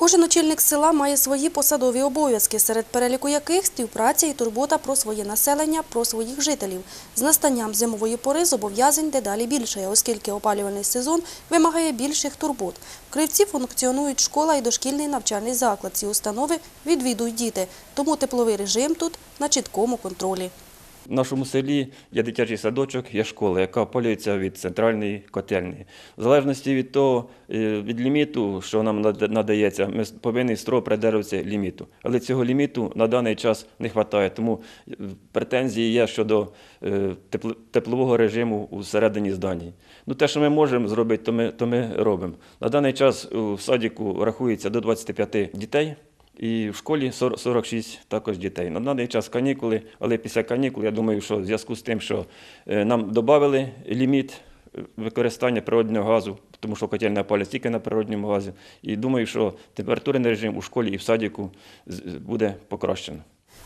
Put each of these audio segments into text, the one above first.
Кожен очільник села має свої посадові обов'язки, серед переліку яких співпраця і турбота про своє населення, про своїх жителів. З настанням зимової пори зобов'язань дедалі більше, оскільки опалювальний сезон вимагає більших турбот. В Кривці функціонують школа і дошкільний навчальний заклад. Ці установи відвідують діти, тому тепловий режим тут на чіткому контролі. В нашому селі є дитячий садочок, є школа, яка опалюється від центральної котельні. В залежності від того, е, від ліміту, що нам нада- надається, ми повинні строго придержуватися ліміту. Але цього ліміту на даний час не вистачає. Тому е, претензії є щодо е, теплового режиму у середині здані. Ну, те, що ми можемо зробити, то ми, то ми робимо. На даний час у садіку рахується до 25 дітей. І в школі 40 46 також дітей. На даний час канікули, але після канікул, я думаю, що в зв'язку з тим, що е, нам додали ліміт е, використання природного газу, тому що котельна паля тільки на природньому газі. І думаю, що температурний режим у школі і в садіку буде покращено.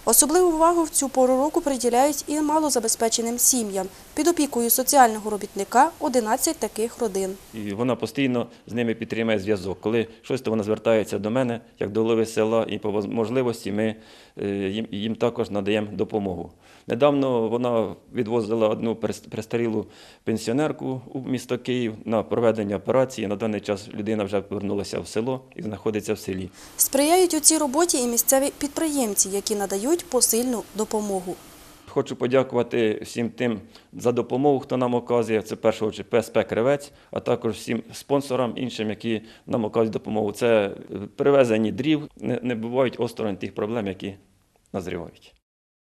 Особливу увагу в цю пору року приділяють і малозабезпеченим сім'ям. Під опікою соціального робітника 11 таких родин. І вона постійно з ними підтримує зв'язок. Коли щось, то вона звертається до мене, як до голови села, і по можливості ми е, їм, також надаємо допомогу. Недавно вона відвозила одну престарілу пенсіонерку у місто Київ на проведення операції. На даний час людина вже повернулася в село і знаходиться в селі. Сприяють у цій роботі і місцеві підприємці, які надають посильну допомогу. Хочу подякувати всім тим за допомогу, хто нам оказує. Це в першу чергу ПСП Кривець, а також всім спонсорам іншим, які нам оказують допомогу. Це привезені дрів, не бувають осторонь тих проблем, які назрівають.